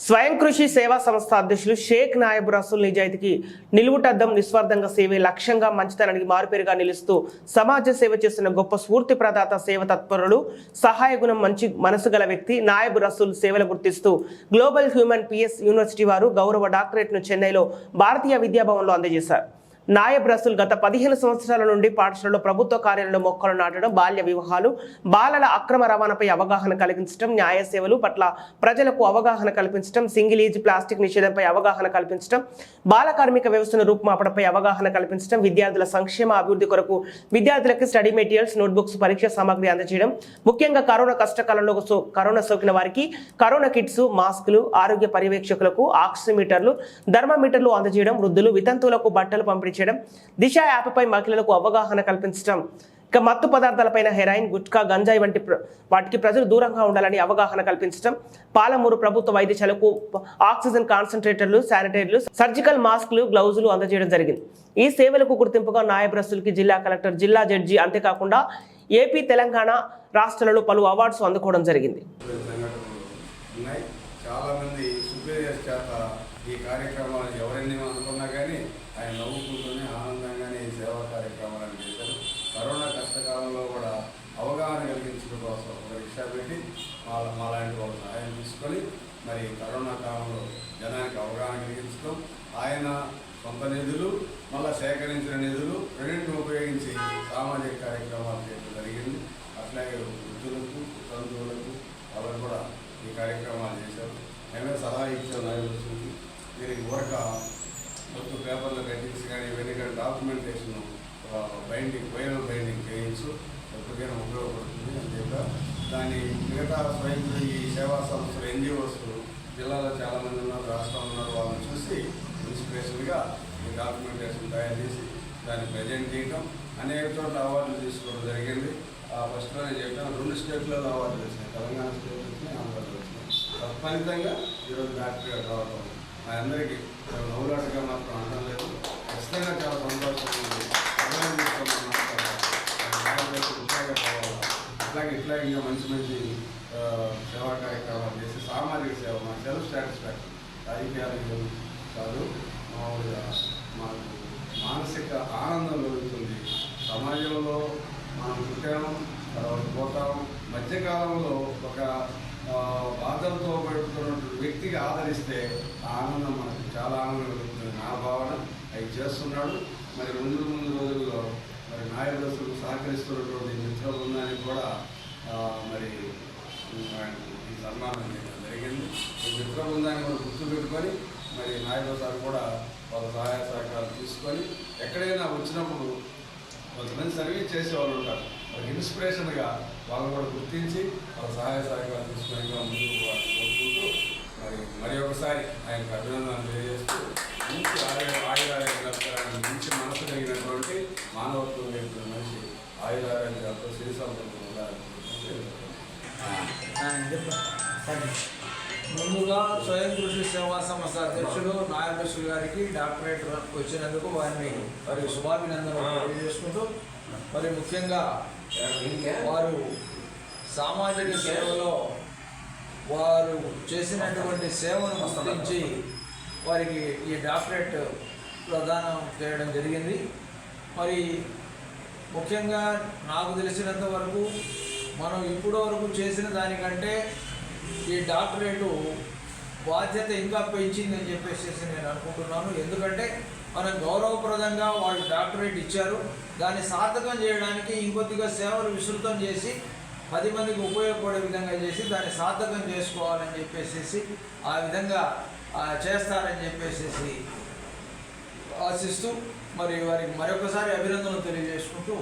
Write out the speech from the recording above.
స్వయం కృషి సేవా సంస్థ అధ్యక్షులు షేక్ నాయబ్ రసూల్ నిజాయితీకి నిలువుటద్దం నిస్వార్థంగా సేవే లక్ష్యంగా మంచితనానికి మారుపేరుగా నిలుస్తూ సమాజ సేవ చేస్తున్న గొప్ప స్ఫూర్తి ప్రదాత సేవ తత్పరులు సహాయ గుణం మంచి మనసు గల వ్యక్తి నాయబ్ రసూల్ సేవలు గుర్తిస్తూ గ్లోబల్ హ్యూమన్ పిఎస్ యూనివర్సిటీ వారు గౌరవ డాక్టరేట్ను చెన్నైలో భారతీయ విద్యాభవన్లో అందజేశారు. నాయబ్ రసూల్ గత పదిహేను సంవత్సరాల నుండి పాఠశాలలో ప్రభుత్వ కార్యాలయంలో మొక్కలు నాటడం బాల్య వివాహాలు బాలల అక్రమ రవాణాపై అవగాహన కలిగించడం న్యాయ సేవలు పట్ల ప్రజలకు అవగాహన కల్పించడం సింగిల్ ఈజ్ ప్లాస్టిక్ నిషేధంపై అవగాహన కల్పించడం బాల కార్మిక వ్యవస్థను రూపుమాపడంపై అవగాహన కల్పించడం విద్యార్థుల సంక్షేమ అభివృద్ధి కొరకు విద్యార్థులకు స్టడీ మెటీరియల్స్ నోట్బుక్స్ పరీక్ష సామాగ్రి అందజేయడం ముఖ్యంగా కరోనా కష్టకాలంలో సో- కరోనా సోకిన వారికి కరోనా కిట్స్ మాస్కులు ఆరోగ్య పర్యవేక్షకులకు ఆక్సిమీటర్లు ధర్మమీటర్లు అందజేయడం వృద్ధులు వితంతువులకు బట్టలు పంపిణీ చేయడం దిశ యాప్పై మహిళలకు అవగాహన కల్పించడం ఇక మత్తు పదార్థాలపైన హెరాయిన్ గుట్కా గంజాయి వంటి వాటికి ప్రజలు దూరంగా ఉండాలని అవగాహన కల్పించడం పాలమూరు ప్రభుత్వ వైద్యశాలకు ఆక్సిజన్ కాన్సన్ట్రేటర్లు శానిటైజర్లు సర్జికల్ మాస్క్లు గ్లౌజులు అందజేయడం జరిగింది. ఈ సేవలకు గుర్తింపుగా నాయబ్రస్తులకి జిల్లా కలెక్టర్ జిల్లా జడ్జి అంతేకాకుండా ఏపీ తెలంగాణ రాష్ట్రాలలో పలు అవార్డ్స్ అందుకోవడం జరిగింది. చాలామంది సుపీరియర్స్ చేత ఈ కార్యక్రమాలు ఎవరైనా అనుకున్నా కానీ ఆయన నవ్వుకుంటూనే ఆనందంగానే ఈ సేవా కార్యక్రమాలను చేశారు. కరోనా కష్టకాలంలో కూడా అవగాహన కలిగించడం కోసం ఒక రిక్షా పెట్టి వాళ్ళ మాలాంటి వాళ్ళ సహాయం తీసుకొని మరి కరోనా కాలంలో జనానికి అవగాహన కలిగించడం ఆయన సొంత నిధులు మళ్ళా సేకరించిన నిధులు రెండింటిని ఉపయోగించి సామాజిక కార్యక్రమాలు చేయడం జరిగింది అట్లాగే వృద్ధులకు తండ్రులకు వాళ్ళు కూడా ఈ కార్యక్రమాలు చేశారు మేమే సలహా ఇచ్చాం నాయకులకి దీనికి ఊరక మొత్తం పేపర్లో కట్టించి కానీ ఇవన్నీ కానీ డాక్యుమెంటేషన్ బైండింగ్ వైరల్ బైండింగ్ చేయించు ఎప్పటికైనా ఉపయోగపడుతుంది అని చెప్పారు దాని మిగతా స్వయం ఈ సేవా సంస్థలు ఎన్జిఓస్ జిల్లాలో చాలామంది ఉన్నారు రాష్ట్రంలో ఉన్నారు వాళ్ళని చూసి ఇన్స్పిరేషన్గా ఈ డాక్యుమెంటేషన్ తయారు చేసి దాన్ని ప్రజెంట్ చేయడం అనేక చోట్ల అవార్డులు తీసుకోవడం జరిగింది. ఆ ఫస్ట్లోనే చెప్పాను రెండు స్టేట్లలో అవార్డులు వచ్చినాయి. తెలంగాణ స్టేట్ వచ్చినాయి ఆంధ్రప్రదేశ్ వచ్చినాయి. తత్ఫలితంగా ఈరోజు డాక్టర్ రావడం మా అందరికీ నవ్వులాటగా మాత్రం అనడం లేదు. ఖచ్చితంగా చాలా సంతోషంగా ఉంది. అట్లాగే ఇట్లా ఇంకా మంచి మంచి ఆ, సేవా కార్యక్రమాలు చేసి సామాజిక సేవ మా సెల్ఫ్ సాటిస్ఫాక్షన్ రాజకీయాలు కాదు మామూలుగా మాకు మానసిక ఆనందం కలుగుతుంది సమాజంలో మనం పుట్టాము తర్వాత పోతాం మధ్యకాలంలో ఒక బాధలతో పెడుతున్నటువంటి వ్యక్తికి ఆదరిస్తే ఆ ఆనందం మనకు చాలా ఆనందం కలుగుతుంది నా భావన. అవి చేస్తున్నాడు. మరి ముందు ముందు రోజుల్లో మరి నాయకులకు సహకరిస్తున్నటువంటి మిత్ర బృందానికి కూడా మరి ఈ సన్మానం చేయడం జరిగింది. ఈ మిత్ర బృందాన్ని మనం గుర్తుపెట్టుకొని మరి నాయకుల సార్ కూడా వాళ్ళ సహాయ సహకారాలు తీసుకొని ఎక్కడైనా వచ్చినప్పుడు కొంతమంది సర్వీస్ చేసే వాళ్ళు ఉంటారు. వాళ్ళకి ఇన్స్పిరేషన్గా వాళ్ళు కూడా గుర్తించి వాళ్ళ సహాయ సహకారాలు తీసుకొని ఇంకా ముందుకు కోరుకుంటూ మరి మరి ఒకసారి ఆయనకు అభినందనలు తెలియజేస్తూ మంచి ఆయుర ఆయురారోగ్యాలు మంచి మనసు కలిగినటువంటి మానవత్వం కలిగిన మనిషి ఆయురారోగ్యాలతో సిరి సంపదలు ఉండాలని కోరుకుంటూ ముందుగా స్వయం కృషి సేవా సంస్థ అధ్యక్షుడు నాయబశ్వర్ గారికి డాక్టరేట్ వచ్చినందుకు వారిని వారి శుభాభినందనలు తెలియజేసుకుంటూ మరి ముఖ్యంగా వారు సామాజిక సేవలో వారు చేసినటువంటి సేవను గుర్తించి వారికి ఈ డాక్టరేట్ ప్రదానం చేయడం జరిగింది. మరి ముఖ్యంగా నాకు తెలిసినంత వరకు మనం ఇప్పటి వరకు చేసిన దానికంటే ఈ డాక్టరేటు బాధ్యత ఇంకా పెంచిందని చెప్పేసి నేను అనుకుంటున్నాను. ఎందుకంటే మనం గౌరవప్రదంగా వాళ్ళు డాక్టరేట్ ఇచ్చారు. దాన్ని సార్థకం చేయడానికి ఇంకొద్దిగా సేవలు విస్తృతం చేసి పది మందికి ఉపయోగపడే విధంగా చేసి దాన్ని సార్థకం చేసుకోవాలని చెప్పేసి ఆ విధంగా చేస్తారని చెప్పేసి ఆశిస్తూ మరి వారికి మరొకసారి అభినందనలు తెలియజేసుకుంటూ